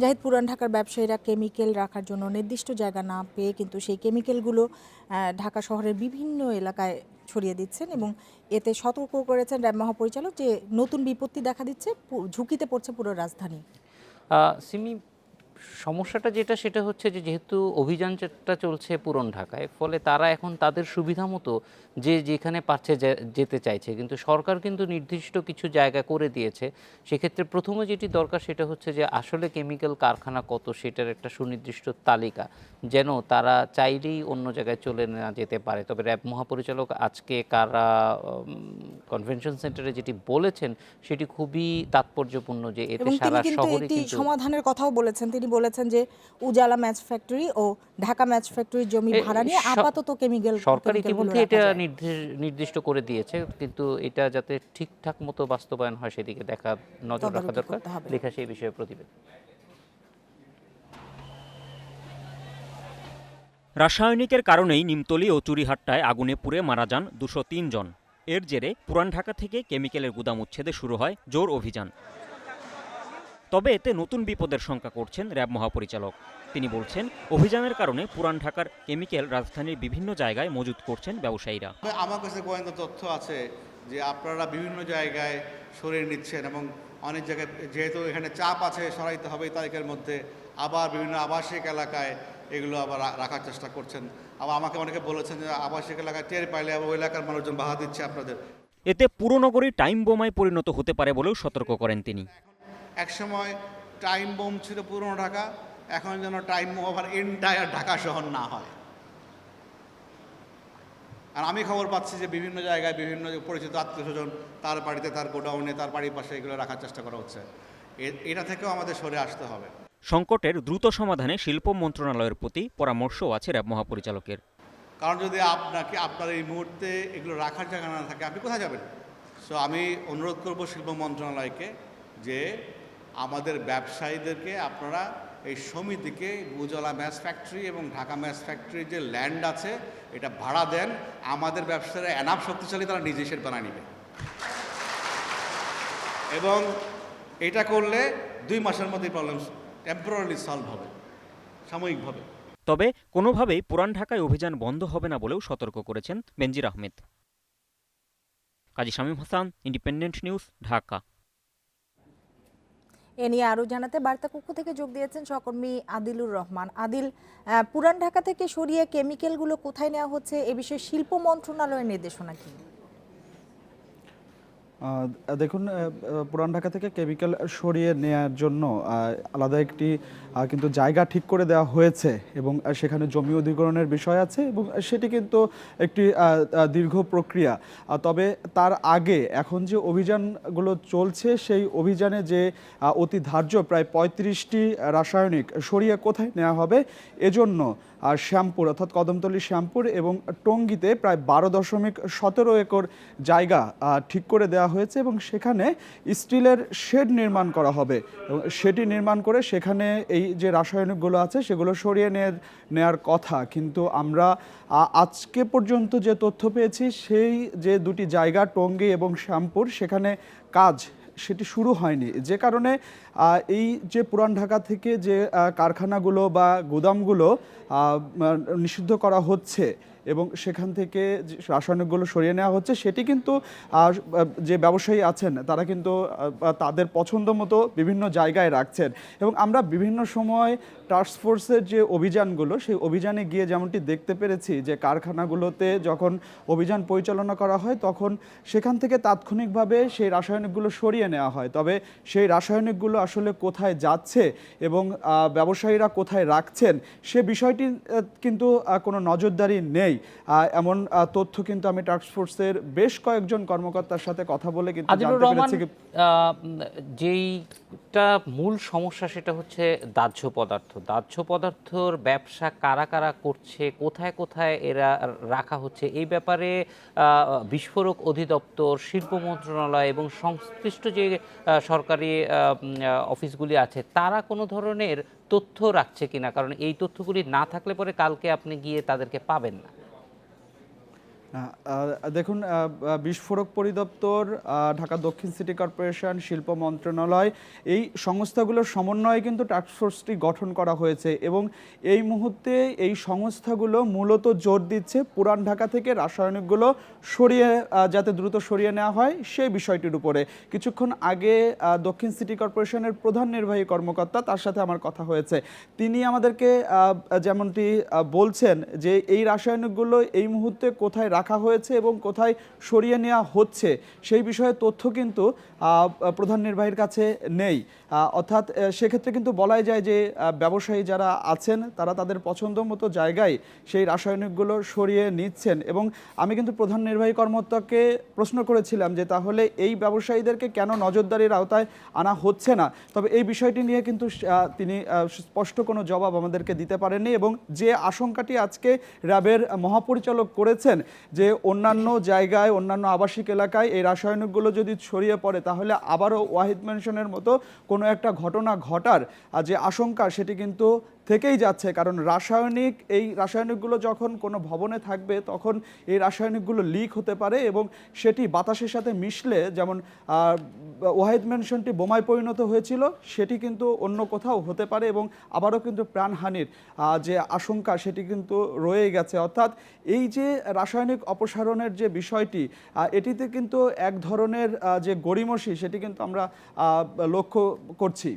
জাহিদ, পুরান ঢাকার ব্যবসায়ীরা কেমিক্যাল রাখার জন্য নির্দিষ্ট জায়গা না পেয়ে কিন্তু সেই কেমিক্যালগুলো ঢাকা শহরের বিভিন্ন এলাকায় ছড়িয়ে দিচ্ছেন এবং এতে সতর্ক করেছেন র্যাব মহাপরিচালক যে নতুন বিপত্তি দেখা দিচ্ছে ঝুঁকিতে পড়ছে পুরো রাজধানী। সিমি সমস্যাটা যেটা সেটা হচ্ছে যে যেহেতু অভিযানটা চলছে পুরন ঢাকায় ফলে তারা এখন তাদের সুবিধা মতো যে যেখানে পারছে যেতে চাইছে। কিন্তু সরকার কিন্তু নির্দিষ্ট কিছু জায়গা করে দিয়েছে। সেক্ষেত্রে প্রথমে যেটি দরকার সেটা হচ্ছে যে আসলে কেমিক্যাল কারখানা কত সেটার একটা সুনির্দিষ্ট তালিকা যেন তারা চাইলেই অন্য জায়গায় চলে না যেতে পারে। তবে র্যাব মহাপরিচালক আজকে কারা কনভেনশন সেন্টারে যেটি বলেছেন সেটি খুবই তাৎপর্যপূর্ণ যে এতে সারা শহরে সমাধানের কথাও বলেছেন। তিনি বলেছেন যে উজালা ম্যাচ ফ্যাক্টরি ও ঢাকা ম্যাচ ফ্যাক্টরির জমি ভাড়া নিয়ে আপাতত কেমিক্যাল সরকার ইতিমধ্যে এটা নির্দিষ্ট করে দিয়েছে কিন্তু এটা যাতে ঠিকঠাক মতো বাস্তবায়ন হয় সেদিকে দেখা নজর রাখা দরকার। লেখা সেই বিষয়ে প্রতিবেদন। রাসায়নিকের কারণেই নিমতলি ও চুরিহাট্টায় আগুনে পুড়ে মারা যান দুশো জন। এর জেরে পুরান ঢাকা থেকে কেমিক্যালের গুদাম উচ্ছেদে শুরু হয় জোর অভিযান। তবে এতে নতুন বিপদের শঙ্কা করছেন র্যাব মহাপরিচালক। তিনি বলছেন অভিযানের কারণে পুরান ঢাকার কেমিক্যাল রাজধানীর বিভিন্ন জায়গায় মজুত করছেন ব্যবসায়ীরা। আমার কাছে গোয়েন্দা তথ্য আছে যে আপনারা বিভিন্ন জায়গায় সরিয়ে নিচ্ছেন এবং অনেক জায়গায় যেহেতু এখানে চাপ আছে সরাইতে হবে তারিখের মধ্যে আবার বিভিন্ন আবাসিক এলাকায় এগুলো আবার রাখার চেষ্টা করছেন। আবার আমাকে অনেকে বলেছেন যে আবাসিক এলাকায় টের পাইলে আবার ওই এলাকার মানুষজন বাধা দিচ্ছে আপনাদের। এতে পুরনগরী টাইম বোমায় পরিণত হতে পারে বলেও সতর্ক করেন তিনি। একসময় টাইম বোম ছিল পুরনো ঢাকা এখন যেন টাইম বোম আবার এন্টায়ার ঢাকা শহর না হয়। আর আমি খবর পাচ্ছি যে বিভিন্ন জায়গায় বিভিন্ন পরিচিত আত্মীয় স্বজন তার বাড়িতে তার গোডাউনে তার বাড়ির পাশে এগুলো রাখার চেষ্টা করা হচ্ছে। এটা থেকেও আমাদের সরে আসতে হবে। সংকটের দ্রুত সমাধানে শিল্প মন্ত্রণালয়ের প্রতি পরামর্শও আছে র্যাব মহাপরিচালকের। কারণ যদি আপনাকে আপনার এই মুহূর্তে এগুলো রাখার জায়গা না থাকে আপনি কোথায় যাবেন? সো আমি অনুরোধ করব শিল্প মন্ত্রণালয়কে যে আমাদের ব্যবসায়ীদেরকে আপনারা এই সমিতিকে উজলা ম্যাচ ফ্যাক্টরি এবং ঢাকা ম্যাচ ফ্যাক্টরির যে ল্যান্ড আছে, এটা ভাড়া দেন। আমাদের ব্যবসায়ীরা এনাফ শক্তিশালী, তারা নিজে সেটা বানায় নিবে। এবং এটা করলে দুই মাসের মধ্যে প্রবলেম টেম্পোরারি সলভ হবে, সাময়িকভাবে। তবে কোনোভাবেই পুরান ঢাকায় অভিযান বন্ধ হবে না বলেও সতর্ক করেছেন Benazir Ahmed. Kazi Shamim Hasan, Independent News, Dhaka. এ নিয়ে আরও জানাতে বার্তা কক্ষ থেকে যোগ দিয়েছেন সহকর্মী আদিলুর রহমান। আদিল পুরান ঢাকা থেকে সরিয়ে কেমিক্যালগুলো কোথায় নেওয়া হচ্ছে? এ বিষয়ে শিল্প মন্ত্রণালয়ের নির্দেশনা কি? দেখুন পুরান ঢাকা থেকে কেমিক্যাল সরিয়ে নেয়ার জন্য আলাদা একটি কিন্তু জায়গা ঠিক করে দেওয়া হয়েছে এবং সেখানে জমি অধিগ্রহণের বিষয় আছে এবং সেটি কিন্তু একটি দীর্ঘ প্রক্রিয়া। তবে তার আগে এখন যে অভিযানগুলো চলছে, সেই অভিযানে যে অতি ধার্য প্রায় পঁয়ত্রিশটি রাসায়নিক সরিয়ে কোথায় নেওয়া হবে, এজন্য শ্যামপুর, অর্থাৎ কদমতলী শ্যামপুর এবং টঙ্গিতে প্রায় বারো দশমিক সতেরো একর জায়গা ঠিক করে দেওয়া হয়েছে এবং সেখানে স্টিলের শেড নির্মাণ করা হবে। এবং সেটি নির্মাণ করে সেখানে এই যে রাসায়নিকগুলো আছে, সেগুলো সরিয়ে নিয়ে, নেয়ার কথা। কিন্তু আমরা আজকে পর্যন্ত যে তথ্য পেয়েছি, সেই যে দুটি জায়গা, টঙ্গী এবং শ্যামপুর, সেখানে কাজ, সেটি শুরু হয়নি। যে কারণে এই যে পুরান ঢাকা থেকে যে কারখানাগুলো বা গুদামগুলো নিষিদ্ধ করা হচ্ছে এবং সেখান থেকে রাসায়নিকগুলো সরিয়ে নেওয়া হচ্ছে, সেটি কিন্তু যে ব্যবসায়ী আছেন, তারা কিন্তু তাদের পছন্দ মতো বিভিন্ন জায়গায় রাখছেন। এবং আমরা বিভিন্ন সময় টাস্ক ফোর্সের যে অভিযানগুলো, সেই অভিযানে গিয়ে যেমনটি দেখতে পেরেছি যে কারখানাগুলোতে যখন অভিযান পরিচালনা করা হয়, তখন সেখান থেকে তাৎক্ষণিকভাবে সেই রাসায়নিকগুলো সরিয়ে নেওয়া হয়। তবে সেই রাসায়নিকগুলো আসলে কোথায় যাচ্ছে এবং ব্যবসায়ীরা কোথায় রাখছেন, সে বিষয়টি কিন্তু কোনো নজরদারি নেই। আহ, এমন তথ্য কিন্তু আমি টাস্ক ফোর্সের বেশ কয়েকজন কর্মকর্তার সাথে কথা বলে কিন্তু জানতে পেরেছি যেইটা মূল সমস্যা সেটা হচ্ছে দাহ্য পদার্থ। দাহ্য পদার্থর ব্যবসা কারা কারা করছে কোথায় কোথায় এরা রাখা হচ্ছে এই ব্যাপারে বিস্ফোরক অধিদপ্তর শিল্প মন্ত্রণালয় এবং সংশ্লিষ্ট যে সরকারি অফিসগুলি আছে তারা কোনো ধরনের তথ্য রাখছে কিনা? কারণ এই তথ্যগুলি না থাকলে পরে কালকে আপনি গিয়ে তাদেরকে পাবেন না। দেখুন বিস্ফোরক পরিদপ্তর ঢাকা দক্ষিণ সিটি কর্পোরেশন, শিল্প মন্ত্রণালয়, এই সংস্থাগুলোর সমন্বয়ে কিন্তু টাস্কফোর্সটি গঠন করা হয়েছে এবং এই মুহূর্তে এই সংস্থাগুলো মূলত জোর দিচ্ছে পুরান ঢাকা থেকে রাসায়নিকগুলো সরিয়ে যাতে দ্রুত সরিয়ে নেওয়া হয় সেই বিষয়টির উপরে। কিছুক্ষণ আগে দক্ষিণ সিটি কর্পোরেশনের প্রধান নির্বাহী কর্মকর্তা তার সাথে আমার কথা হয়েছে। তিনি আমাদেরকে যেমনটি বলছেন যে এই রাসায়নিকগুলো এই মুহূর্তে কোথায় রাখা হয়েছে এবং কোথায় সরিয়ে নেওয়া হচ্ছে সেই বিষয়ে তথ্য কিন্তু প্রধান নির্বাহীর কাছে নেই। অর্থাৎ সেক্ষেত্রে কিন্তু বলাই যায় যে ব্যবসায়ী যারা আছেন, তারা তাদের পছন্দ মতো জায়গায় সেই রাসায়নিকগুলো সরিয়ে নিচ্ছেন। এবং আমি কিন্তু প্রধান নির্বাহী কর্মকর্তাকে প্রশ্ন করেছিলাম যে, তাহলে এই ব্যবসায়ীদেরকে কেন নজরদারির আওতায় আনা হচ্ছে না? তবে এই বিষয়টি নিয়ে কিন্তু তিনি স্পষ্ট কোনো জবাব আমাদেরকে দিতে পারেননি এবং যে আশঙ্কাটি আজকে র্যাবের মহাপরিচালক করেছেন যে অন্যান্য জায়গায়, অন্যান্য আবাসিক এলাকায় এই রাসায়নিকগুলো যদি ছড়িয়ে পড়ে, তাহলে আবারও ওয়াহিদ মেনশনের মতো কোনো একটা ঘটনা ঘটার যে আশঙ্কা সেটি কিন্তু থেকেই যাচ্ছে, কারণ রাসায়নিক, এই রাসায়নিকগুলো যখন কোনো ভবনে থাকবে, তখন এই রাসায়নিকগুলো লিক হতে পারে এবং সেটি বাতাসের সাথে মিশলে, যেমন ওয়াহিদ মেনশনটি বোমায় পরিণত হয়েছিল, সেটি কিন্তু অন্য কোথাও হতে পারে এবং আবারও কিন্তু প্রাণহানির যে আশঙ্কা, সেটি কিন্তু রয়ে গেছে। অর্থাৎ এই যে রাসায়নিক অপসারণের যে বিষয়টি এটিতে কিন্তু এক ধরনের যে গড়িমসি, সেটি কিন্তু আমরা লক্ষ্য করছি।